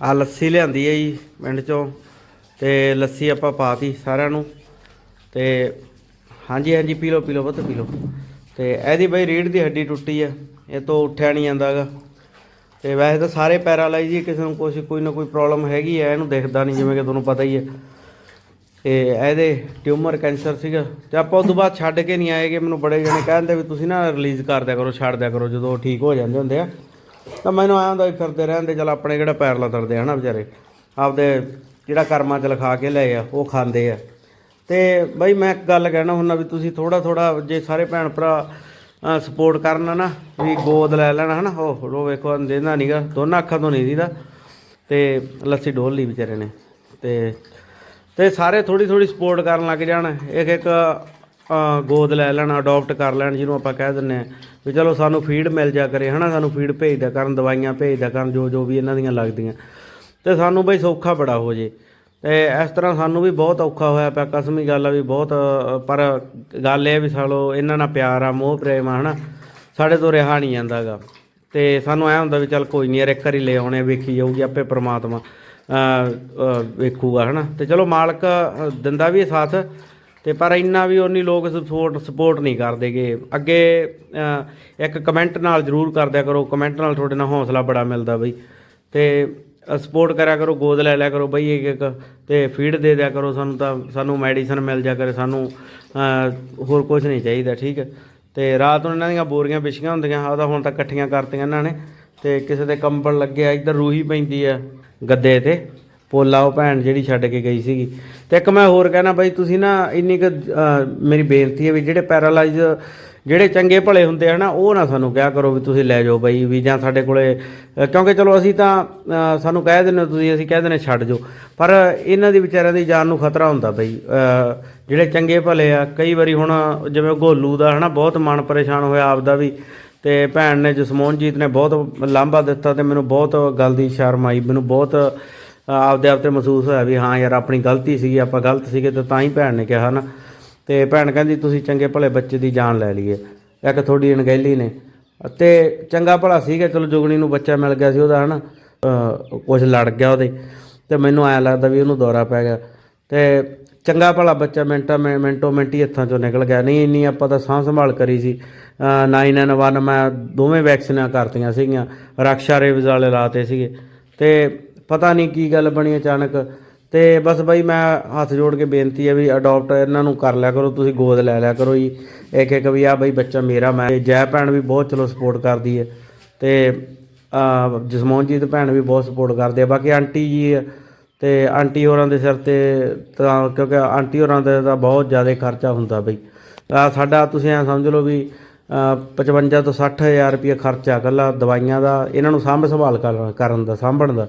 ਆ ਲੱਸੀ ਲਿਆਂਦੀ ਹੈ ਜੀ ਪਿੰਡ ਚੋਂ ਤੇ ਲੱਸੀ ਆਪਾਂ ਪਾਤੀ ਸਾਰਿਆਂ ਨੂੰ ਤੇ ਹਾਂਜੀ ਹਾਂਜੀ, ਪੀ ਲਓ ਪੀ ਲਓ ਵੱਧ ਪੀ ਲਓ। ਤੇ ਇਹਦੀ ਬਈ ਰੀੜ ਦੀ ਹੱਡੀ ਟੁੱਟੀ ਹੈ ਇਹ ਤੋਂ ਉੱਠਿਆ ਨਹੀਂ ਜਾਂਦਾਗਾ ਤੇ ਵੈਸੇ ਤਾਂ ਸਾਰੇ ਪੈਰਾਲਾਈਜ਼ ਹੀ ਕਿਸੇ ਨੂੰ ਕੁਛ, ਕੋਈ ਨਾ ਕੋਈ ਪ੍ਰੋਬਲਮ ਹੈਗੀ ਹੈ ਇਹਨੂੰ ਦਿਖਦਾ ਨਹੀਂ ਜਿਵੇਂ ਕਿ ਤੁਹਾਨੂੰ ਪਤਾ ਹੀ ਹੈ ਤੇ ਇਹਦੇ ਟਿਊਮਰ ਕੈਂਸਰ ਸੀਗਾ। ਤੇ ਆਪਾਂ ਉਸ ਤੋਂ ਬਾਅਦ ਛੱਡ ਕੇ ਨਹੀਂ ਆਏਗੇ, ਮੈਨੂੰ ਬੜੇ ਜਣੇ ਕਹਿੰਦੇ ਵੀ ਤੁਸੀਂ ਨਾ ਰਿਲੀਜ਼ ਕਰ ਦਿਆ ਕਰੋ, ਛੱਡ ਦਿਆ ਕਰੋ, ਜਦੋਂ ਉਹ ਠੀਕ ਹੋ ਜਾਂਦੇ ਹੁੰਦੇ ਆ। ਤਾਂ ਮੈਨੂੰ ਆਇਆ ਹੁੰਦਾ ਵੀ ਫਿਰਦੇ ਰਹਿੰਦੇ ਚਲ ਆਪਣੇ ਕਿਹੜਾ ਪੈਰ ਲਤੜਦੇ ਆ ਨਾ ਵਿਚਾਰੇ। ਆਪਦੇ ਜਿਹੜਾ ਕਰਮਾਂ 'ਚ ਲਿਖਾ ਕੇ ਲਏ ਆ, ਉਹ ਖਾਂਦੇ ਆ। ਤੇ ਬਈ ਮੈਂ ਇੱਕ ਗੱਲ ਕਹਿਣਾ ਹੁੰਦਾ ਵੀ ਤੁਸੀਂ ਥੋੜਾ ਥੋੜਾ ਜੇ ਸਾਰੇ ਭੈਣ ਭਰਾ ਸਪੋਰਟ ਕਰਨ ਨਾ, ਵੀ ਗੋਦ ਲੈ ਲੈਣਾ ਹਨਾ, ਉਹ ਲੋ ਵੇਖੋ ਦੇਂਦਾ ਨਹੀਂਗਾ ਦੋਨਾਂ ਅੱਖਾਂ ਤੋਂ ਨਹੀਂ ਦੀਦਾ। ਤੇ ਲੱਸੀ ਡੋਲ ਲਈ ਵਿਚਾਰੇ ਨੇ। ਤੇ ਤੇ ਸਾਰੇ ਥੋੜੀ ਥੋੜੀ ਸਪੋਰਟ ਕਰਨ ਲੱਗ ਜਾਣ। ਇੱਕ ਇੱਕ ਗੋਦ ਲੈ ਲੈਣ ਅਡਾਪਟ ਕਰ ਲੈਣ ਜਿਹਨੂੰ ਆਪਾਂ ਕਹਿ ਦਿੰਨੇ ਆ ਵੀ ਚਲੋ ਸਾਨੂੰ ਫੀਡ ਮਿਲ ਜਾ ਕਰੇ ਹਨਾ? ਸਾਨੂੰ ਫੀਡ ਭੇਜਦਾ ਕਰਨ ਦਵਾਈਆਂ ਭੇਜਦਾ ਕਰਨ ਜੋ ਜੋ ਵੀ ਇਹਨਾਂ ਦੀਆਂ ਲੱਗਦੀਆਂ। ਤੇ ਸਾਨੂੰ ਬਈ ਸੌਖਾ ਬੜਾ ਹੋ ਜੇ। ਤੇ ਇਸ ਤਰ੍ਹਾਂ ਸਾਨੂੰ ਵੀ ਬਹੁਤ ਔਖਾ ਹੋਇਆ ਪਿਆ ਕਸਮੀ ਗੱਲ ਆ ਵੀ ਬਹੁਤ ਪਰ ਗੱਲ ਇਹ ਵੀ ਸਾਲੋ ਇਹਨਾਂ ਨਾਲ ਪਿਆਰ ਆ ਮੋਹ ਪ੍ਰੇਮ ਆ ਹਨਾ? ਸਾਡੇ ਤੋਂ ਰਿਹਾ ਨਹੀਂ ਜਾਂਦਾਗਾ ਤੇ ਸਾਨੂੰ ਐ ਹੁੰਦਾ ਵੀ ਚੱਲ ਕੋਈ ਨਹੀਂ ਯਾਰ ਇੱਕ ਵਾਰੀ ਲੈ ਆਉਣੇ ਵੇਖੀ ਜਾਊਗੀ ਆਪੇ ਪ੍ਰਮਾਤਮਾ ਅ, ਅ, ਵੇਖੂਗਾ ਹਨਾ? ਤੇ ਚਲੋ ਮਾਲਕ ਦਿੰਦਾ ਵੀ ਸਾਥ। ਤੇ ਪਰ ਇੰਨਾ ਵੀ ਉਨੀ ਲੋਕ ਸਪੋਰਟ ਸਪੋਰਟ ਨਹੀਂ ਕਰਦੇਗੇ ਅੱਗੇ ਇੱਕ ਕਮੈਂਟ ਨਾਲ ਜ਼ਰੂਰ ਕਰਦਿਆ ਕਰੋ। ਕਮੈਂਟ ਨਾਲ ਤੁਹਾਡੇ ਨਾਲ ਹੌਸਲਾ ਬੜਾ ਮਿਲਦਾ ਬਈ। ਤੇ ਸਪੋਰਟ ਕਰਿਆ ਕਰੋ, ਗੋਦ ਲੈ ਲਿਆ ਕਰੋ ਬਈ ਇੱਕ ਇੱਕ। ਤੇ ਫੀਡ ਦੇ ਦਿਆ ਕਰੋ ਸਾਨੂੰ ਤਾਂ, ਸਾਨੂੰ ਮੈਡੀਸਨ ਮਿਲ ਜਾ ਕਰੇ, ਸਾਨੂੰ ਹੋਰ ਕੁਝ ਨਹੀਂ ਚਾਹੀਦਾ, ਠੀਕ ਹੈ। ਤੇ ਰਾਤ ਨੂੰ ਇਹਨਾਂ ਦੀਆਂ ਬੋਰੀਆਂ ਵਿਛੀਆਂ ਹੁੰਦੀਆਂ ਆ ਤਾਂ ਹੁਣ ਤਾਂ ਇਕੱਠੀਆਂ ਕਰਤੀਆਂ ਇਹਨਾਂ ਨੇ। ਤੇ ਕਿਸੇ ਦੇ ਕੰਬਲ ਲੱਗਿਆ, ਇੱਧਰ ਰੂਹੀ ਪੈਂਦੀ ਆ ਗੱਦੇ ਤੇ। ਪੋਲਾ ਉਹ ਭੈਣ ਜਿਹੜੀ ਛੱਡ ਕੇ ਗਈ ਸੀਗੀ। ਤੇ ਇੱਕ ਮੈਂ ਹੋਰ ਕਹਿਣਾ ਬਾਈ, ਤੁਸੀਂ ਨਾ ਇੰਨੀ ਕੁ ਮੇਰੀ ਬੇਨਤੀ ਹੈ ਵੀ ਜਿਹੜੇ ਪੈਰਾਲਾਈਜ਼, ਜਿਹੜੇ ਚੰਗੇ ਭਲੇ ਹੁੰਦੇ ਆ ਨਾ, ਉਹ ਨਾ ਸਾਨੂੰ ਕਿਹਾ ਕਰੋ ਵੀ ਤੁਸੀਂ ਲੈ ਜਾਓ ਬਾਈ, ਵੀ ਜਾਂ ਸਾਡੇ ਕੋਲੇ ਕਿਉਂਕਿ ਚਲੋ ਅਸੀਂ ਤਾਂ ਸਾਨੂੰ ਕਹਿ ਦਿੰਦੇ ਤੁਸੀਂ, ਅਸੀਂ ਕਹਿ ਦਿੰਦੇ ਛੱਡ ਜਾਓ। ਪਰ ਇਹਨਾਂ ਦੀ ਵਿਚਾਰਿਆਂ ਦੀ ਜਾਨ ਨੂੰ ਖਤਰਾ ਹੁੰਦਾ ਬਈ ਜਿਹੜੇ ਚੰਗੇ ਭਲੇ ਆ, ਕਈ ਵਾਰੀ ਹੁਣ ਜਿਵੇਂ ਗੋਲੂ ਦਾ ਹਨਾ, ਬਹੁਤ ਮਨ ਪਰੇਸ਼ਾਨ ਹੋਇਆ ਆਪਦਾ ਵੀ, ਤੇ ਭੈਣ ਨੇ ਜਸਮੋਹਨਜੀਤ ਨੇ ਬਹੁਤ ਲਾਂਭਾ ਦਿੱਤਾ ਤੇ ਮੈਨੂੰ ਬਹੁਤ ਗੱਲ ਦੀ ਸ਼ਰਮ ਆਈ, ਮੈਨੂੰ ਬਹੁਤ ਆਪਦੇ ਆਪ ਤੇ ਮਹਿਸੂਸ ਹੋਇਆ ਵੀ ਹਾਂ ਯਾਰ ਆਪਣੀ ਗਲਤੀ ਸੀਗੀ, ਆਪਾਂ ਗਲਤ ਸੀਗੇ ਤੇ ਤਾਂ ਹੀ ਭੈਣ ਨੇ ਕਿਹਾ ਨਾ ਤੇ ਭੈਣ ਕਹਿੰਦੀ, ਤੁਸੀਂ ਚੰਗੇ ਭਲੇ ਬੱਚੇ ਦੀ ਜਾਨ ਲੈ ਲਈਏ। ਇੱਕ ਤੁਹਾਡੀ ਅਣਗਹਿਲੀ ਨੇ। ਤੇ ਚੰਗਾ ਭਲਾ ਸੀਗਾ, ਚਲੋ ਜੁਗਣੀ ਨੂੰ ਬੱਚਾ ਮਿਲ ਗਿਆ ਸੀ ਉਹਦਾ ਹਨਾ ਕੁਝ ਲੜ ਗਿਆ ਉਹਦੇ। ਤੇ ਮੈਨੂੰ ਐਂ ਲੱਗਦਾ ਵੀ ਉਹਨੂੰ ਦੌਰਾ ਪੈ ਗਿਆ। ਤੇ ਚੰਗਾ ਭਲਾ ਬੱਚਾ ਮਿੰਟਾਂ ਮਿੰ- ਮਿੰਟੋ ਮਿੰਟੀ ਹੱਥਾਂ ਚੋਂ ਨਿਕਲ ਗਿਆ। ਨਹੀਂ, ਇੰਨੀ ਆਪਾਂ ਤਾਂ ਸਾਂਭ ਸੰਭਾਲ ਕਰੀ ਸੀ। 991 ਮੈਂ ਦੋਵੇਂ ਵੈਕਸੀਨਾਂ ਕਰਤੀਆਂ ਸੀਗੀਆਂ। ਰਕਸ਼ਾ ਰੇਵਜ਼ ਵਾਲੇ ਲਾਤੇ ਸੀਗੇ। ਤੇ ਪਤਾ ਨਹੀਂ ਕੀ ਗੱਲ ਬਣੀ ਅਚਾਨਕ। ਤੇ ਬਸ ਬਾਈ ਮੈਂ ਹੱਥ ਜੋੜ ਕੇ ਬੇਨਤੀ ਹੈ ਵੀ ਅਡਾਪਟ ਇਹਨਾਂ ਨੂੰ ਕਰ ਲਿਆ ਕਰੋ ਤੁਸੀਂ ਗੋਦ ਲੈ ਲਿਆ ਕਰੋ ਜੀ। ਇੱਕ ਇੱਕ ਵੀ ਆ ਬਾਈ ਬੱਚਾ ਮੇਰਾ ਮੈਂ ਜੈ ਭੈਣ ਵੀ ਬਹੁਤ ਚਲੋ ਸਪੋਰਟ ਕਰਦੀ ਹੈ। ਤੇ ਜੀ ਜਸਮੋਹਨਜੀਤ ਭੈਣ ਵੀ ਬਹੁਤ ਸਪੋਰਟ ਕਰਦੇ ਆ। ਬਾਕੀ ਆਂਟੀ ਜੀ ਆ, ਤੇ ਆਂਟੀ ਹੋਰਾਂ ਦੇ ਸਿਰ ਤੇ ਤਾਂ ਕਿਉਂਕਿ ਆਂਟੀ ਹੋਰਾਂ ਦਾ ਤਾਂ ਬਹੁਤ ਜ਼ਿਆਦਾ ਖਰਚਾ ਹੁੰਦਾ ਬਈ। ਸਾਡਾ ਤੁਸੀਂ ਐ ਸਮਝ ਲਓ ਵੀ ਅ, 55 ਤੋਂ 60000 ਰੁਪਏ ਖਰਚਾ ਇਕੱਲਾ ਦਵਾਈਆਂ ਦਾ ਇਹਨਾਂ ਨੂੰ ਸਾਂਭ ਸੰਭਾਲ ਕਰਨ- ਕਰਨ ਦਾ ਸਾਂਭਣ ਦਾ।